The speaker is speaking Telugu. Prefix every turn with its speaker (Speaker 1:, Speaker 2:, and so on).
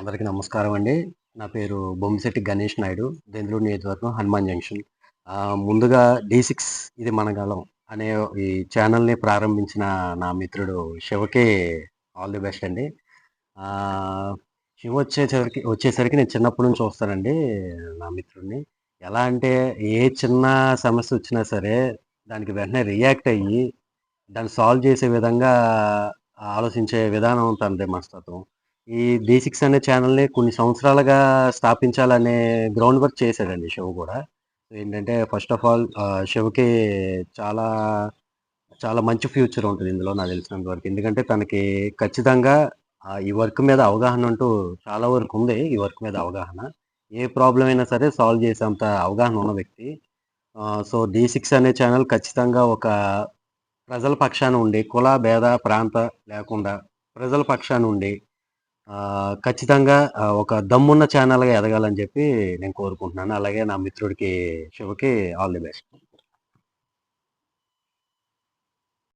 Speaker 1: అందరికీ నమస్కారం అండి. నా పేరు బొమ్మిశెట్టి గణేష్ నాయుడు. దెందులూరు నియోజకవర్గం హనుమాన్ జంక్షన్. ముందుగా డి సిక్స్ ఇది మనగలం అనే ఈ ఛానల్ని ప్రారంభించిన నా మిత్రుడు శివకే ఆల్ ది బెస్ట్ అండి. శివ వచ్చేసరికి వచ్చేసరికి నేను చిన్నప్పటి నుంచి చూస్తానండి నా మిత్రుడిని. ఎలా అంటే ఏ చిన్న సమస్య వచ్చినా సరే దానికి వెంటనే రియాక్ట్ అయ్యి దాన్ని సాల్వ్ చేసే విధంగా ఆలోచించే విధానం తనదే మనస్తత్వం. ఈ డి సిక్స్ అనే ఛానల్ని కొన్ని సంవత్సరాలుగా స్థాపించాలనే గ్రౌండ్ వర్క్ చేశాడండి శివ కూడా. ఏంటంటే ఫస్ట్ ఆఫ్ ఆల్ శివకి చాలా చాలా మంచి ఫ్యూచర్ ఉంటుంది ఇందులో నాకు తెలిసినంత వరకు. ఎందుకంటే తనకి ఖచ్చితంగా ఈ వర్క్ మీద అవగాహన అంటూ చాలా వరకు ఉంది ఈ వర్క్ మీద అవగాహన. ఏ ప్రాబ్లం అయినా సరే సాల్వ్ చేసేంత అవగాహన ఉన్న వ్యక్తి. సో డి సిక్స్ అనే ఛానల్ ఖచ్చితంగా ఒక ప్రజల పక్షాన ఉండి కుల భేద ప్రాంత లేకుండా ప్రజల పక్షాన ఉండి ఖచ్చితంగా ఒక దమ్మున్న ఛానల్గా ఎదగాలని చెప్పి నేను కోరుకుంటున్నాను. అలాగే నా మిత్రుడికి శివకి ఆల్ ది బెస్ట్.